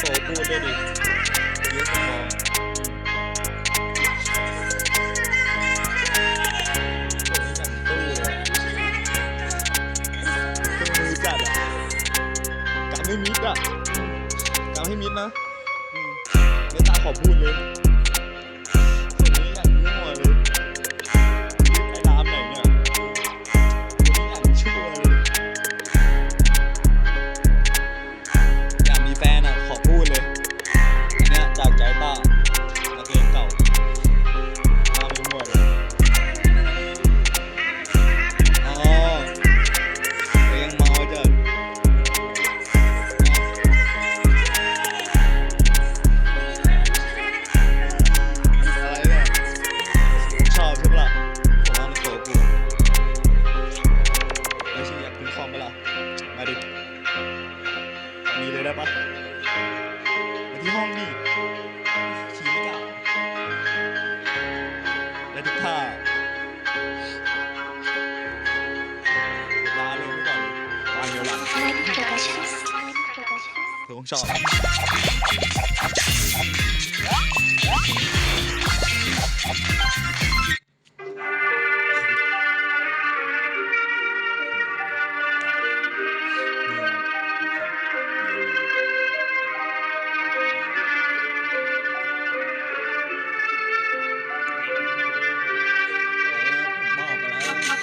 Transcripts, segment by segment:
โตพูดด้วยดิเมองพอไม่มิดอะกำให้มิดนะเมตตาขอพูดเลย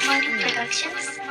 แล้ว Mighty Productions. Mighty Productions.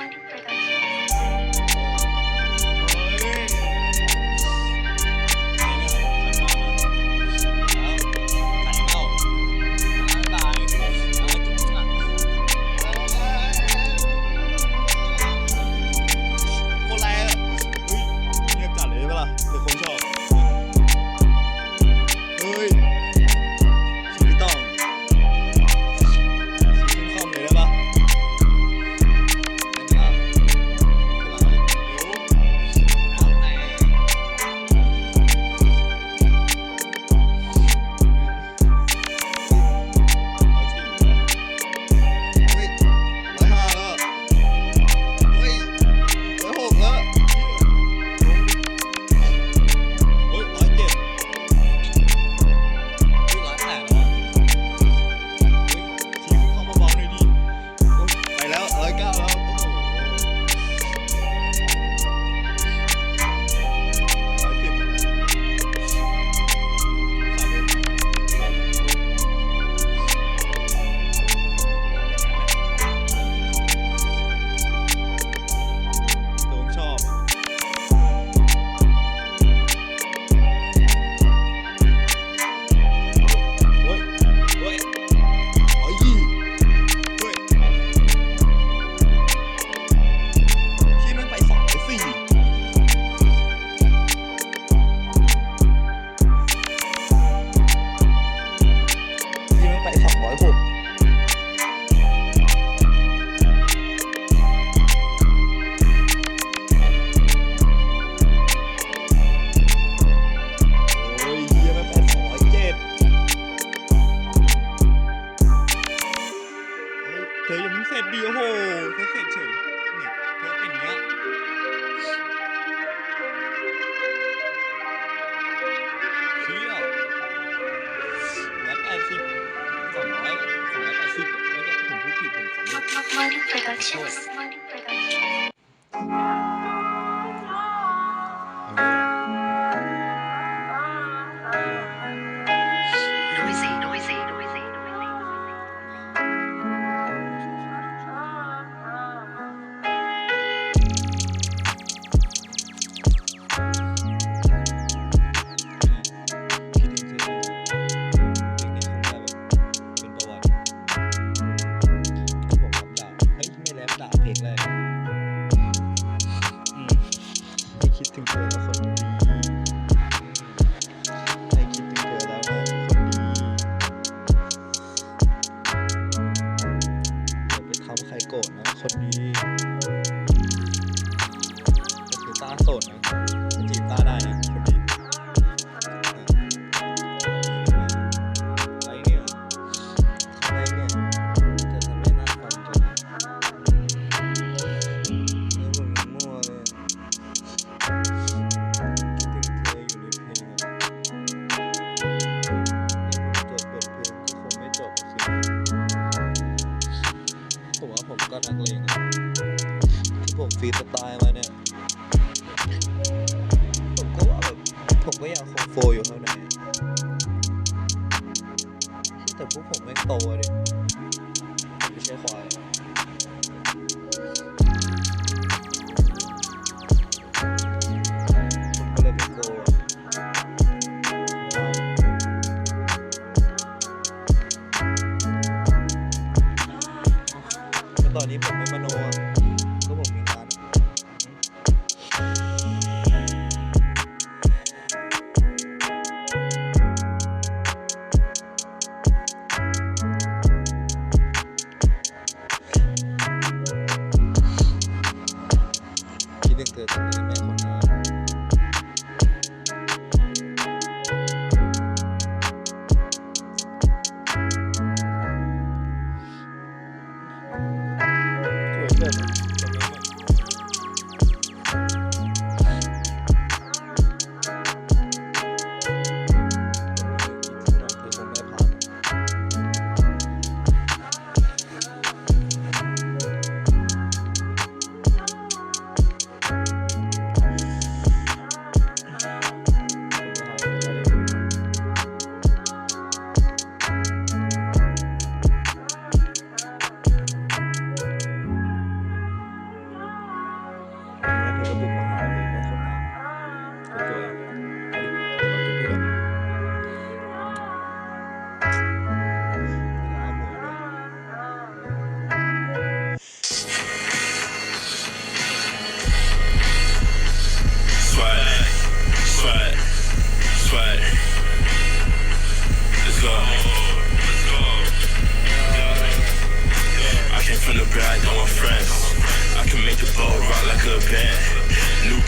โสดนะ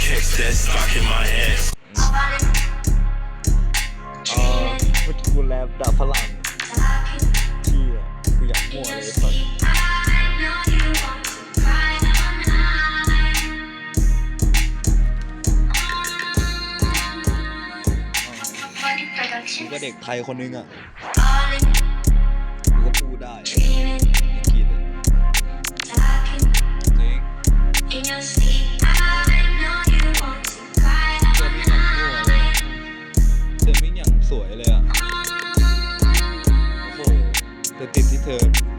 kicks that stock in my ass เออเมื่อกี้กูแรปด่าฝรั่งเที่ยกูอยากมั่วเลยตอนกูก็เด็กไทยคนนึงอะ the 33rd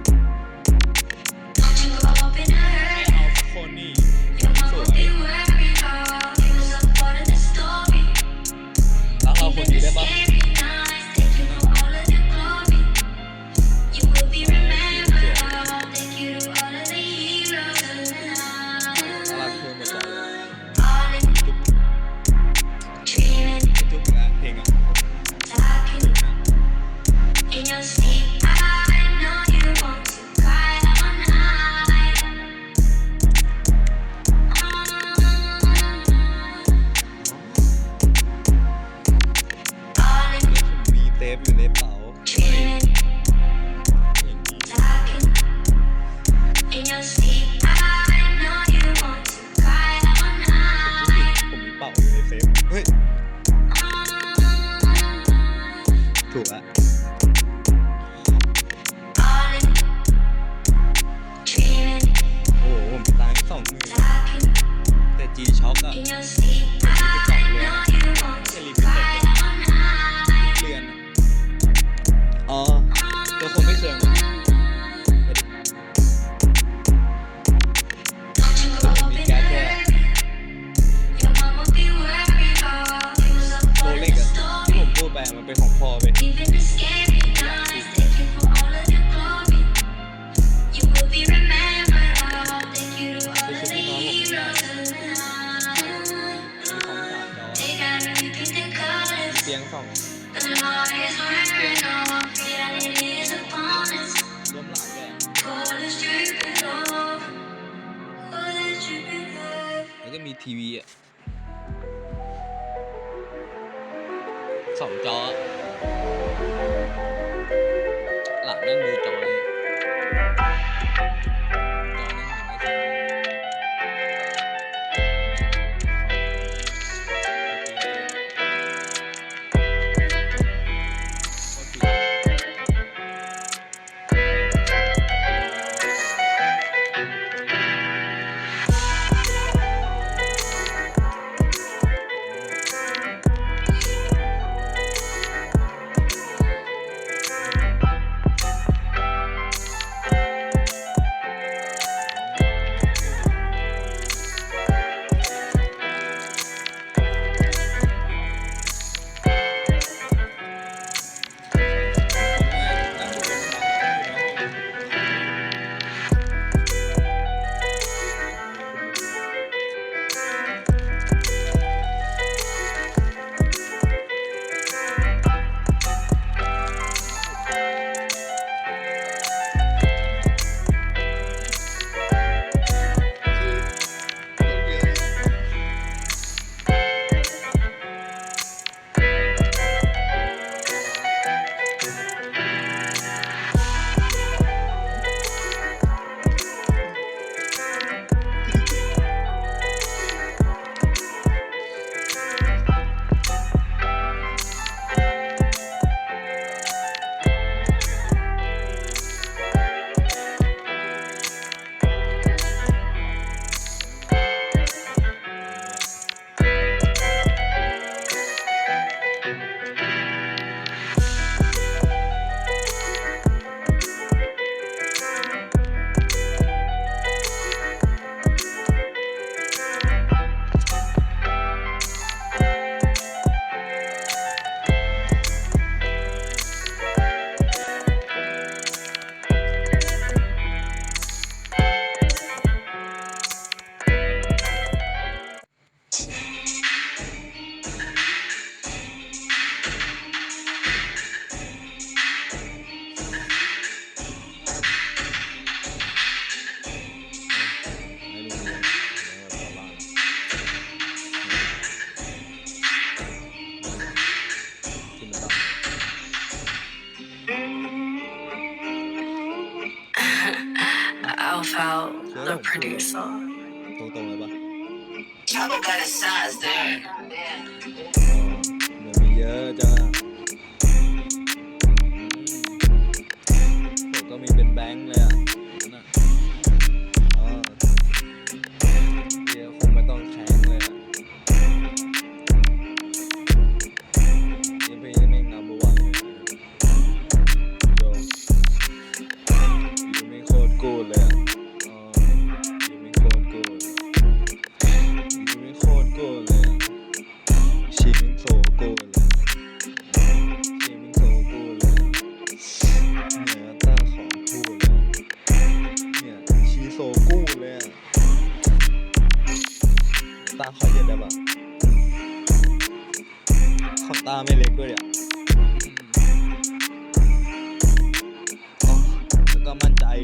ทีวีอะสองจอ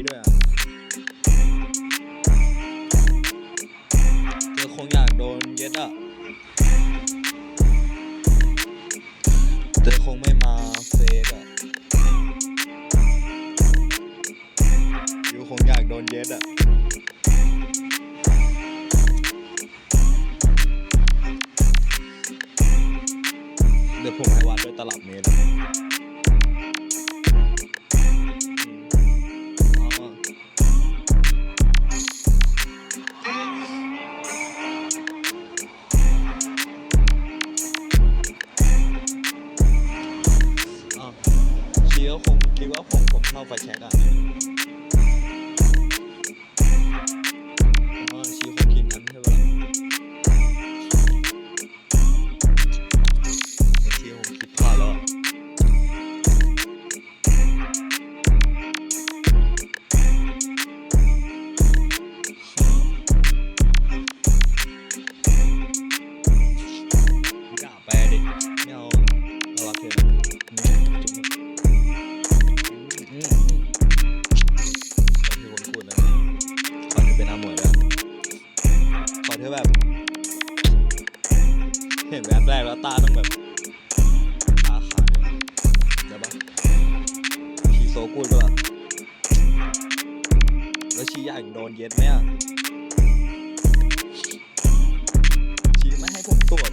ด้วยะเธอคงอยากโดนเย็ดอะเธอคงไม่มาเฟกอะยูคงอยากโดนเย็ดอะเดี๋ยวผมให้วัดด้วยตลับเมตร Bye. แล้วชี้อย่างโดนเย็ดไหมอะชี้ไม่ให้ผมตรวจ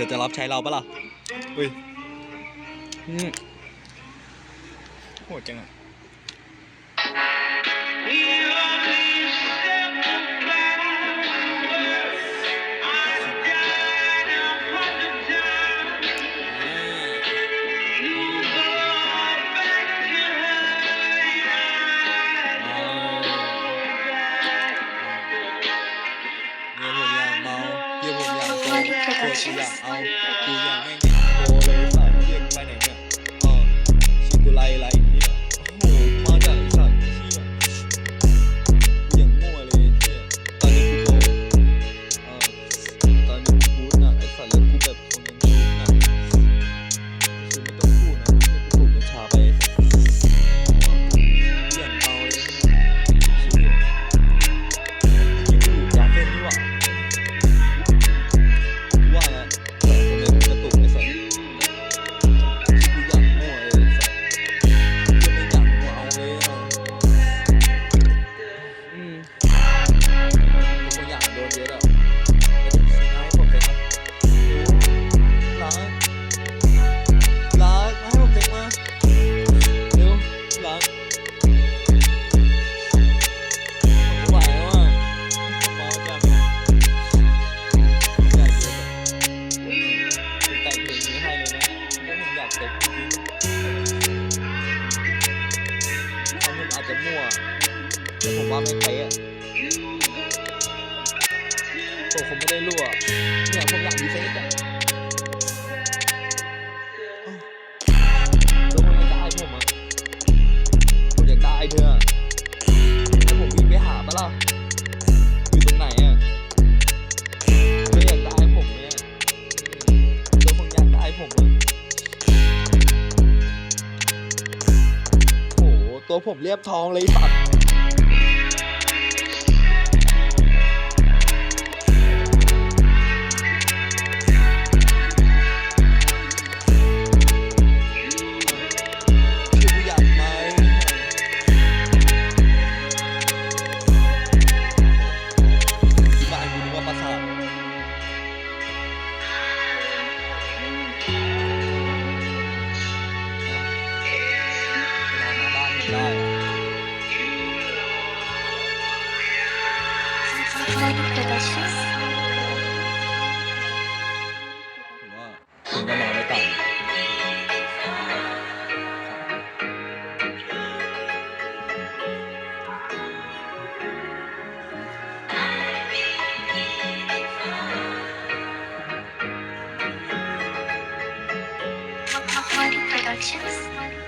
ธอจะรับใช้เราปะล่ะ อุ้ยโหดจังอะ รียบทองเลย instructions.